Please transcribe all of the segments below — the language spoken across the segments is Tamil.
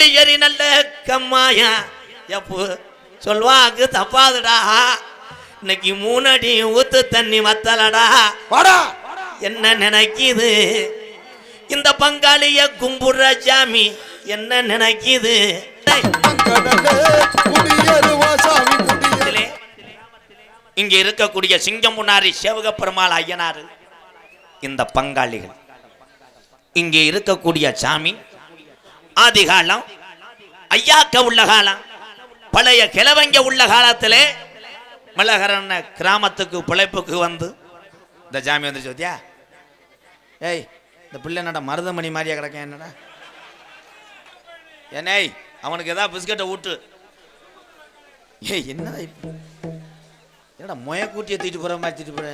களியறி நல்ல கம்மாயா? எப்போ? சொல்வாக்கு தப்பாதுடா. இன்னைக்கு மூணடி ஊத்து தண்ணி வத்தலடா. என்ன நினைக்குது? இந்த பங்காளிய கும்புற சாமி என்ன நினைக்குது? இங்க இருக்கக்கூடிய சிங்கம் முன்னாரி சேவக பெருமாள் ஐயனாரு. இந்த பங்காளிகள். இங்கே இருக்கக்கூடிய சாமி ஆதி காலம் ஐயாக்க உள்ள காலம் பழைய கிழவங்க உள்ள காலத்திலே மலகரன் கிராமத்துக்கு பிழைப்புக்கு வந்து இந்த ஜாமி வந்து சோத்தியா ஏய் இந்த பிள்ளை என்னடா மருதமணி மாதிரியா கிடக்கேன் என்னடா? ஏனேய் அவனுக்கு ஏதாவது பிஸ்கட்டை ஊட்டு. ஏய் என்னடா இப்போ என்னடா மொய கூட்டியை தூக்கிட்டு போகிற மாதிரி தூக்கிட்டு போற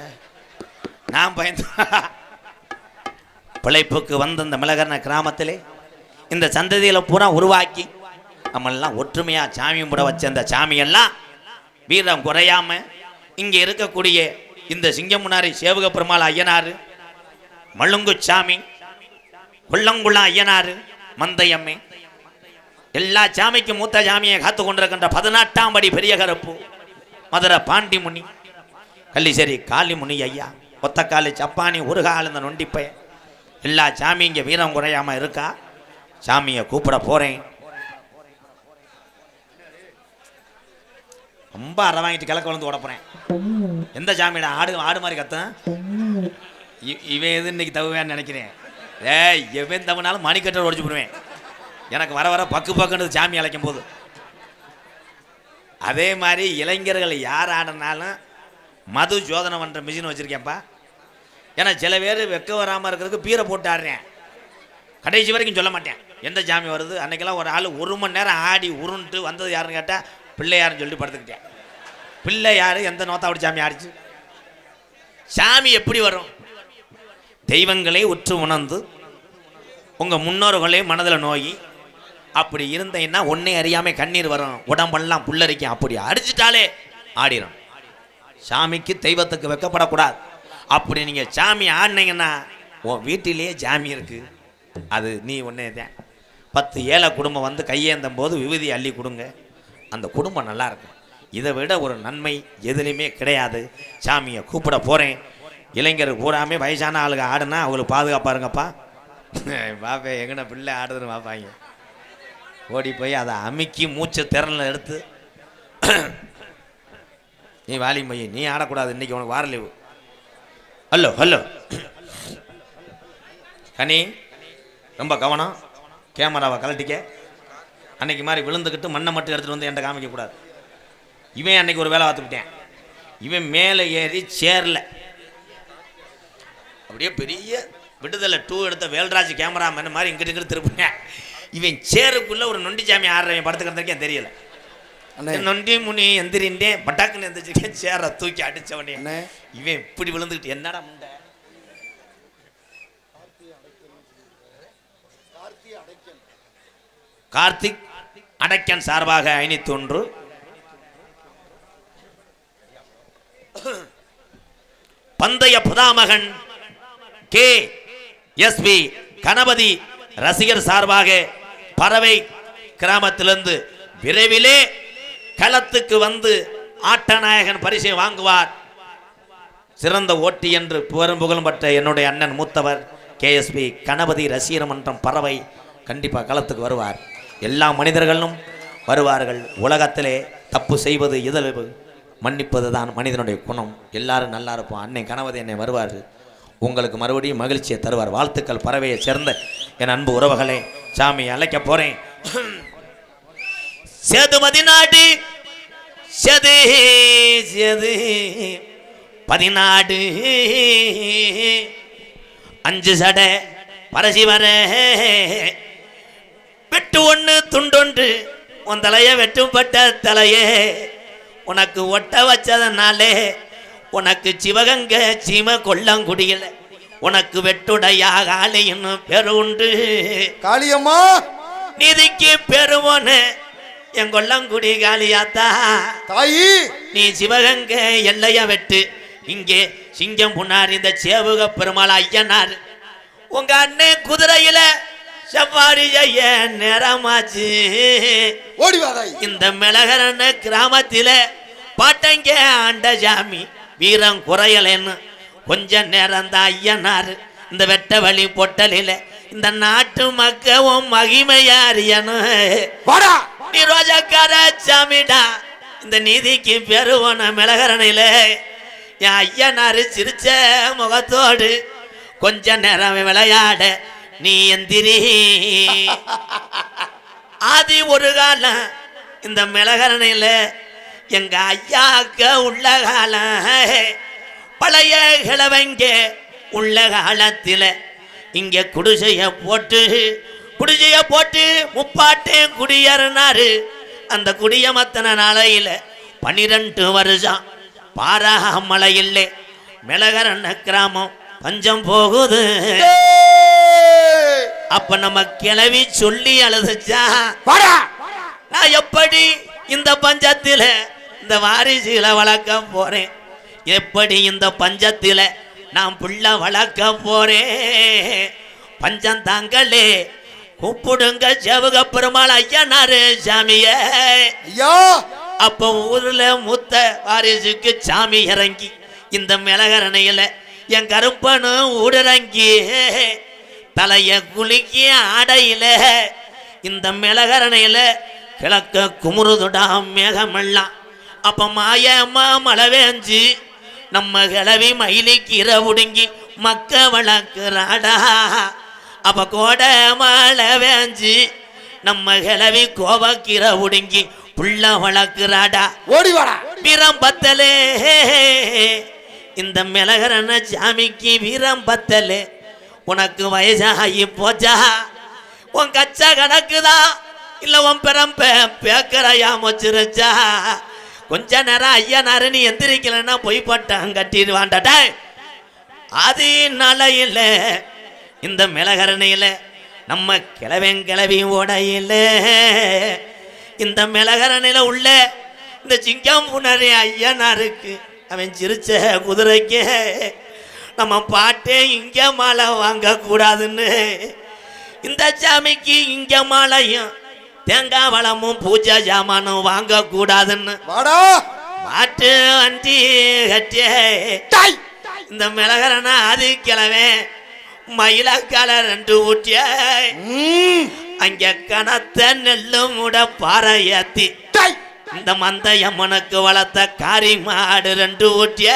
நான் பயந்து பிழைப்புக்கு வந்த இந்த மிளகர்ன கிராமத்திலே இந்த சந்ததியில் பூரா உருவாக்கி நம்மெல்லாம் ஒற்றுமையாக சாமி கும்பிட வச்ச அந்த சாமியெல்லாம் வீரம் குறையாம இங்கே இருக்கக்கூடிய இந்த சிங்கமுனாரி சேவக பெருமாள் ஐயனார் மழுங்கு சாமி கொள்ளங்குளம் ஐயனார் மந்தையம்மை எல்லா சாமிக்கும் மூத்த சாமியை காத்து கொண்டிருக்கின்ற பதினெட்டாம் படி பெரிய கருப்பு மதுரை பாண்டி முனி கள்ளிசேரி காளிமுனி ஐயா ஒத்தக்காலி சப்பானி ஒரு கால் இந்த நொண்டிப்பைய எல்லா சாமி இங்கே வீரம் குறையாம இருக்கா? சாமியை கூப்பிட போறேன். ரொம்ப அற வாங்கிட்டு கிழக்க வந்து ஓட போறேன். எந்த சாமியிட ஆடு ஆடு மாதிரி கத்தேன் இவன் எது இன்னைக்கு தவுவேன்னு நினைக்கிறேன். ஏய் எவன் தவனாலும் மணிக்கட்டை உடச்சு போடுவேன். எனக்கு வர வர பக்கு பக்குன்னு சாமி அழைக்கும் போது அதே மாதிரி இளைஞர்கள் யார் ஆடினாலும் மது ஜோதனை பண்ணுற மிஷின் வச்சுருக்கேன்ப்பா. ஏன்னா சில பேர் வெக்க வராமல் இருக்கிறதுக்கு பீரை போட்டு ஆடுறேன். கடைசி வரைக்கும் சொல்ல மாட்டேன். எந்த ஜாமி வருது? அன்னைக்கெல்லாம் ஒரு ஆள் ஒரு மணி நேரம் ஆடி உருண்டு வந்தது யாருன்னு கேட்டால் பிள்ளையாருன்னு சொல்லிட்டு படுத்துக்கிட்டேன். பிள்ளை யார்? எந்த நோத்தாவோட சாமி ஆடிச்சு? சாமி எப்படி வரும்? தெய்வங்களை உற்று உணர்ந்து உங்கள் முன்னோர்களே மனதில் நோய் அப்படி இருந்தீங்கன்னா ஒன்னே அறியாமல் கண்ணீர் வரும். உடம்பெல்லாம் புல்லரிக்கும். அப்படி அடிச்சிட்டாலே ஆடிரும். சாமிக்கு தெய்வத்துக்கு வைக்கப்படக்கூடாது. அப்படி நீங்கள் சாமி ஆடினீங்கன்னா உன் வீட்டிலேயே சாமி இருக்குது அது நீ ஒன்றே தான் பத்து ஏழை குடும்பம் வந்து கையேந்தும் போது விபதி அள்ளி கொடுங்க. அந்த குடும்பம் நல்லா இருக்கும். இதை விட ஒரு நன்மை எதுலேயுமே கிடையாது. சாமியை கூப்பிட போகிறேன் இளைஞர் பூராமே வயசான ஆளுங்க ஆடுனா அவங்களுக்கு பாதுகாப்பாக இருங்கப்பா. பாப்பே எங்கன பிள்ளை ஆடுதுன்னு பார்ப்பாங்க ஓடி போய் அதை அமுக்கி மூச்சு திறனில் எடுத்து நீ வாலி மைய நீ ஆடக்கூடாது. இன்னைக்கு உனக்கு வார லீவு ஹலோ ஹலோ கனி ரொம்ப கவனம். கேமராவை கலட்டிக்க அன்னைக்கு மாதிரி விழுந்துக்கிட்டு மண்ணை மட்டும் எடுத்துகிட்டு வந்து என்கிட்ட காமிக்கக்கூடாது இவன் அன்னைக்கு ஒரு வேலை பார்த்துக்கிட்டேன். இவன் மேலே ஏறி சேரல. அப்படியே பெரிய விடுதலை டூ எடுத்த வேல்ராஜ் கேமராமேன் மாதிரி இங்கிட்டு இங்கிட்டு திருப்பினேன் இவன் சேருக்குள்ள ஒரு நொண்டி சாமி ஆடுறவன் படுத்துக்கிறதுக்கே தெரியல. நொண்டி முனி எந்திரிண்டே பட்டாக்குன்னு எந்திரிச்சிருக்கேன். சேரை தூக்கி அடிச்சவனே அண்ணே. இவன் இப்படி விழுந்துக்கிட்டு என்னடா முண்டை கார்த்திக் அடைக்கன் சார்பாக ஐநூத்தி ஒன்று. பந்தய புதாமகன் கே. எஸ்பி கணபதி ரசிகர் சார்பாக பறவை கிராமத்திலிருந்து விரைவிலே களத்துக்கு வந்து ஆட்டநாயகன் பரிசை வாங்குவார். சிறந்த ஓட்டி என்று புகழும் புகழும் பெற்ற என்னுடைய அண்ணன் மூத்தவர் கேஎஸ்பி கணபதி ரசிகர் மன்றம் பறவை கண்டிப்பாக களத்துக்கு வருவார். எல்லா மனிதர்களும் வருவார்கள். உலகத்திலே தப்பு செய்வது இயல்பு மன்னிப்பது தான் மனிதனுடைய குணம். எல்லாரும் நல்லா இருப்போம். அன்னை கணவதி என்னை வருவார் உங்களுக்கு மறுபடியும் மகிழ்ச்சியை தருவார். வாழ்த்துக்கள். பறவையை சேர்ந்த என் அன்பு உறவுகளே சாமி அழைக்க போறேன். சேதுமதி நாடு செது செது. பதினாடு அஞ்சு சடை பரசிவர. வெட்டு ஒன்று துண்டொன்று. உன் தலைய வெட்டுப்பட்ட தலையே. உனக்கு ஒட்ட வச்சதனாலே உனக்கு சிவகங்க சீம கொல்லங்குடியில உனக்கு வெட்டுடையாக ஆலைன்னு பெருண்டு காளியம்மா! நிதிக்கு பெருமோன்னு என் கொல்லங்குடி காளியாத்தா. தாயி! நீ சிவகங்க எல்லைய வெட்டு. இங்கே சிங்கம் புன்னார் இந்த சேவுக பெருமாள் ஐயனார். உங்க அண்ணன் குதிரையில சப்பாரி செய்ய நேரமாச்சு? ஓடி வா தாயி இந்த மிளகரன கிராமத்தில பாட்டங்க ஆண்ட சாமி வீரம் குறையலன்னு. கொஞ்ச நேரம் தான் ஐயனாரு இந்த வெட்ட வழி பொட்டலில. இந்த நாட்டு மக்கவும் மகிமையா அறியணும் நீ ரோஜாக்கார சாமிடா இந்த நீதிக்கு பெருவன மிளகரணையில. என் ஐயனாரு சிரிச்ச முகத்தோடு கொஞ்ச நேரம் விளையாட நீ எந்திரி. ஆதி ஒரு காலம் இந்த மிளகரணையில் எங்க ஐயாக்க உள்ள காலம். பழைய கிழவங்க உள்ள காலத்தில் இங்கே குடிசையை போட்டு குடிசையை போட்டு முப்பாட்டு குடியேறினாரு. அந்த குடியமத்தன நாளையில் பன்னிரெண்டு வருஷம் பாராக இல்லை மிளகரண்ண கிராமம் பஞ்சம் போகுது. அப்ப நம்ம கிளவி சொல்லி அழுதுச்சா? நான் எப்படி இந்த பஞ்சத்தில இந்த வாரிசுகளை வளர்க்க போறேன்? எப்படி இந்த பஞ்சத்தில நான் புள்ள வளர்க்க போறேன்? பஞ்சம் தாங்களே கூப்பிடுங்க செவக பெருமாள் ஐயனாரு சாமிய. ஐயா. அப்ப ஊர்ல மூத்த வாரிசுக்கு சாமி இறங்கி இந்த மிளகரணையில என் கருப்பனும் ஊடிறங்கி தலைய குலுக்கி ஆடையில இந்த மிளகரணையில கிழக்க குமுறுதுடா மேகமெல்லாம் அப்ப மாயம்மா மழை வேஞ்சு நம்ம கிளவி மயிலிக்கீரை உடுங்கி மக்க வளர்க்குறாடா. அப்ப கோடை மழை வேஞ்சு நம்ம கிளவி கோவக்கீரை உடுங்கி புள்ள வளர்க்குறாடா. ஓடி வாடா. வீரம் பத்தலே இந்த மிளகரன சாமிக்கு வீரம் பத்தலே. உனக்கு வயசாகி போச்சா? உன் கச்சா கணக்குதா? இல்லை உன் பெரம்ப பேக்கரையா மொச்சிருச்சா? கொஞ்ச நேரம் ஐயனாரு நீ எந்திரிக்கலன்னா பொய் பட்டான் கட்டிடுவான்டா. அது நலையில இந்த மிளகரணையில் நம்ம கிளவன் கிளவி ஓடையில இந்த மிளகரணையில் உள்ள இந்த சிங்கம் புனரே ஐயனாருக்கு. அவன் சிரிச்ச குதிரைக்கு. நம்ம பாட்டே இங்க மாலை வாங்க கூடாதுன்னு. இந்த சாமிக்கு இங்க மாலையும் தேங்காய் வளமும் பூஜை ஜாமானும் வாங்க கூடாதுன்னு. வாடா! மாட்டு வண்டி கட்டியே. டாய்! இந்த மிளகரனா அது கிழவே மயிலக்கால ரெண்டு ஊட்டிய. அங்க கனத்த நெல்லு முட பாறை ஏத்தி இந்த மந்தையம்மனுக்கு வளர்த்த காரி மாடு ரெண்டு ஊட்டிய.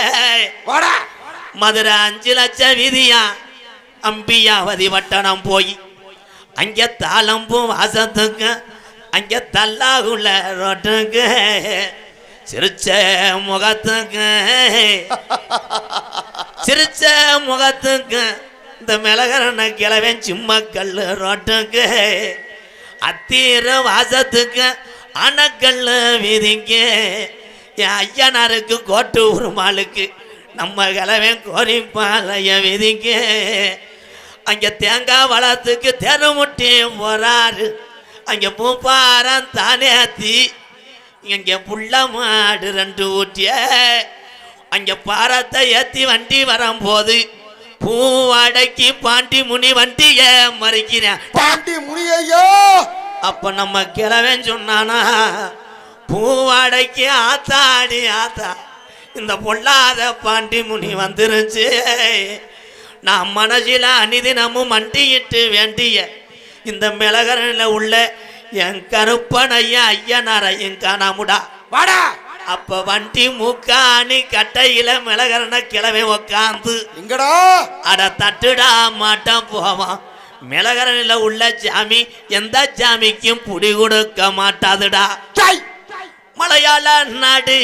மதுரை அஞ்சு லட்சம் விதியா? அம்பியாவதி வட்டணம் போய். அங்கே தாளம்பும் வாசத்துக்கு அங்கே தல்லாகுள்ள ரோட்டுக்கு சிரிச்ச முகத்துக்கு சிரிச்ச முகத்துக்கு இந்த மிளகரன கிழவன் சிம்மக்கல் ரோட்டுக்கு அத்தீர வாசத்துக்கு அணக்கல் வீதிக்கு என் ஐயனாருக்கு கோட்டு உருமாளுக்கு நம்ம கிழவன் கோரிப்பாளைய வீதிக்கு. அங்க தேங்காய் வளத்துக்கு தெருமுட்டி போறாரு. அங்க பூப்பாரம் தானேத்தி இங்க புள்ள மாடு ரெண்டு ஊட்டிய. அங்க பாரத்தை ஏத்தி வண்டி வரும்போது பூவாடைக்கு பாண்டி முனி வண்டிய மறிக்கிறேன் பாண்டி முனியையா! அப்ப நம்ம கிழவன் சொன்னானா பூவாடைக்கு ஆத்தாடி ஆத்தா. இந்த பொல்லாத பாண்டி முனி வந்துருச்சு. நான் மனசில அனிதினமும் மண்டியிட்டு வேண்டிய இந்த மிளகரில் உள்ள என் கருப்பனைய ஐயனாரையும் காணாமுடா. வாடா! அப்ப வண்டி மூக்காணி கட்டையில மிளகரன கிழமை உக்காந்து. எங்கடா? அட தட்டுடா மாட்டான் போவான். மிளகரனில் உள்ள சாமி எந்த சாமிக்கும் புடி கொடுக்க மாட்டாதுடா. மலையாள நாடு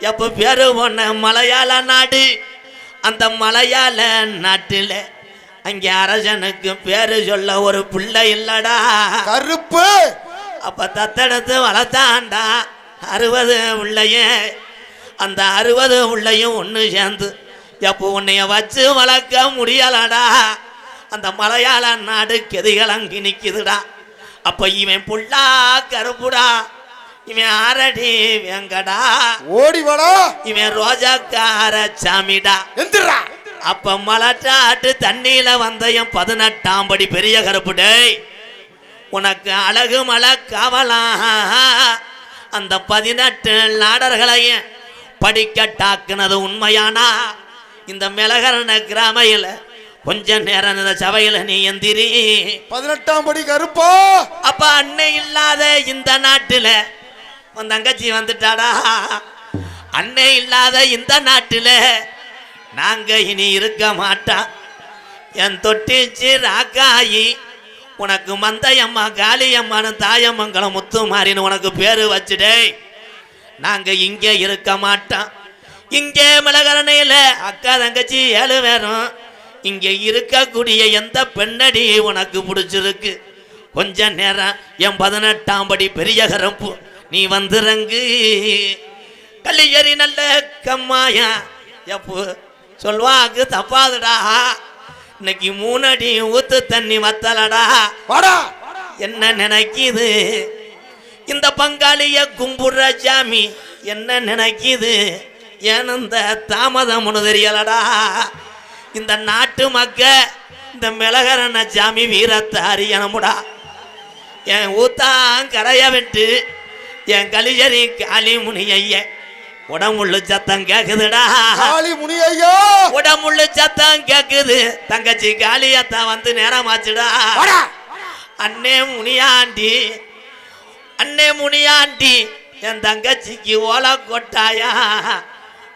எப்ப பேரு ஒன்ன மலையாள நாடு? அந்த மலையாள நாட்டில் அங்கே அரசனுக்கு பேரு சொல்ல ஒரு பிள்ளை இல்லடா. கருப்பு! அப்ப தத்தெடுத்து வளர்த்தாண்டா அறுபது உள்ளைய. அந்த அறுபது உள்ளையும் ஒன்று சேர்ந்து எப்போ உன்னைய வச்சு வளர்க்க முடியலடா. அந்த மலையாள நாடு கெதிகளங்கி நிற்குதுடா அப்ப இவன் புள்ளா கருப்புடா. இவன் ஆரடி வெங்கடா ஓடி வாடா. இவன் ரோஜாக்கார சாமிடா. எந்திரா. அப்ப மலட்டாட்டு தண்ணியில வந்த என் பதினெட்டாம் படி பெரிய கருப்பு டேய். உனக்கு அழகு மலை காவலாம் அந்த பதினெட்டு நாடர்களையும் படிக்க டாக்குனது உண்மையானா? இந்த மிளகரண கிராமையில் கொஞ்ச நேரம் இந்த சபையில் நீ எந்திரி. பதினெட்டாம் படி கருப்பா. அப்ப அன்னை இல்லாத இந்த நாட்டுல உன் தங்கச்சி வந்துட்டாடா. அன்னை இல்லாத இந்த நாட்டில் நாங்கள் இனி இருக்க மாட்டோம் என் தொட்டிச்சு ராக்காயி உனக்கு மந்தையம்மா காளியம்மான்னு தாயம்மங்கலம் முத்து மாறின்னு உனக்கு பேர் வச்சுடே நாங்கள் இங்கே இருக்க மாட்டோம் இங்கே மிளகரணையில் அக்கா தங்கச்சி ஏழு பேரும். இங்கே இருக்கக்கூடிய எந்த பெண்ணடி உனக்கு பிடிச்சிருக்கு? கொஞ்ச நேரம் என் பதினெட்டாம் படி பெரிய கரம்பு நீ வந்துறங்கு. கல்லியரி நல்ல கம்மாயா. எப்போ? சொல்வாக்கு தப்பாதுடா. இன்னைக்கு மூணடி ஊத்து தண்ணி வத்தலடா. என்ன நினைக்குது? இந்த பங்காளிய கும்புற சாமி என்ன நினைக்குது? ஏன் இந்த தாமதம் ஒன்று தெரியலடா. இந்த நாட்டு மக்க இந்த மிளகரண சாமி வீரத்தை அறியணுமுடா. என் ஊத்தான் கரைய விட்டு என் கலிஜரி காளி முனிய உடம்புள்ள சத்தம் கேக்குதுடா. காளி முனி ஐயா உடம்புள்ள சத்தம் கேக்குது. தங்கச்சி காளியத்தா வந்து நேரமாச்சுடா. அண்ணே முனியாண்டி அண்ணே முனியாண்டி என் தங்கச்சிக்கு ஓலை கொட்டாயா?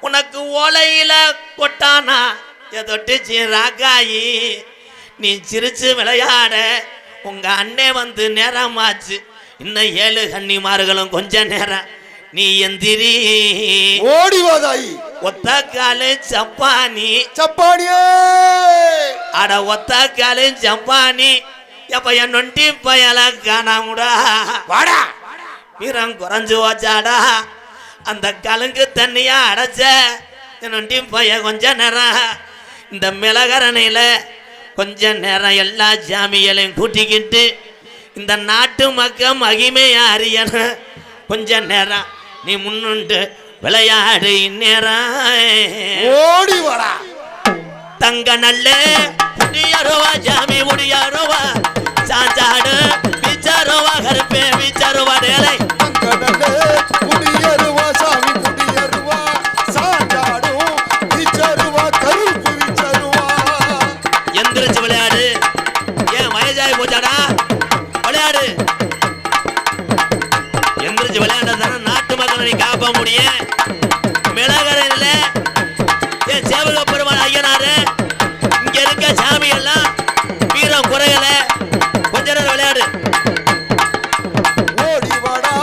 உனக்கு ஓலையில கொட்டானா? எதொட்டிச்சு ராக்காயி நீ சிரிச்சு விளையாட. உங்க அண்ணே வந்து நேரமாச்சு. இன்னும் ஏழு கன்னிமார்களும் கொஞ்ச நேரம். நீ எந்திரி. ஓடி வாதாயி ஒத்த காலு சப்பானி சப்பானியே. அட ஒத்த காலு சப்பானி எப்ப என் நொண்டி பயல காணாமுடா. வாடா. வீரம் குறைஞ்சு வச்சாடா. அந்த கலுங்கு தண்ணியா அடைச்ச. என் நொண்டி பைய கொஞ்ச நேரம். இந்த மிளகரணையில் கொஞ்ச நேரம் எல்லா ஜாமியலையும் கூட்டிக்கிட்டு இந்த நாட்டு மக்க மகிமையா கொஞ்ச நேரம் நீ முன்னுண்டு விளையாடு இந்நேரம். ஓடி வாடா. தங்க நல்ல முடியாரோவா ஜாமி முடியாரோவா சாஞ்சாடு மக்களை நீ காப்ப முடியும் மிளகரையில் சேவக பெருமாள் ஐயனாரு. இங்க இருக்க சாமி எல்லாம் வீரம் குறையல. கொஞ்ச நேரம் விளையாடு. ஓடி வாடா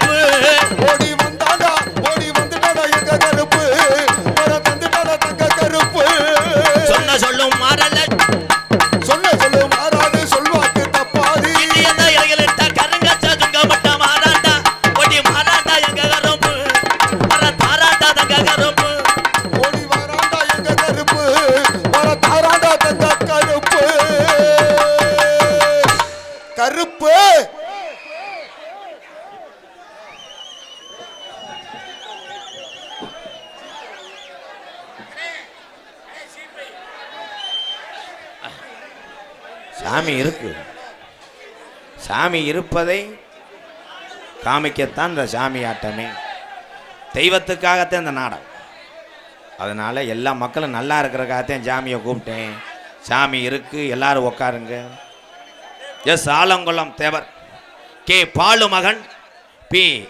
தங்க சாமி இருக்கு. சாமி இருப்பதை காமிக்கத்தான் இந்த சாமி ஆட்டமே. தெய்வத்துக்காகத்தான் இந்த நாடகம். அதனால எல்லா மக்களும் நல்லா இருக்கிறக்காகத்தான் சாமியை கூப்பிட்டேன். சாமி இருக்கு எல்லாரும் உட்காருங்க எஸ் ஆலங்குளம் தேவர் கே பாலு மகன் பி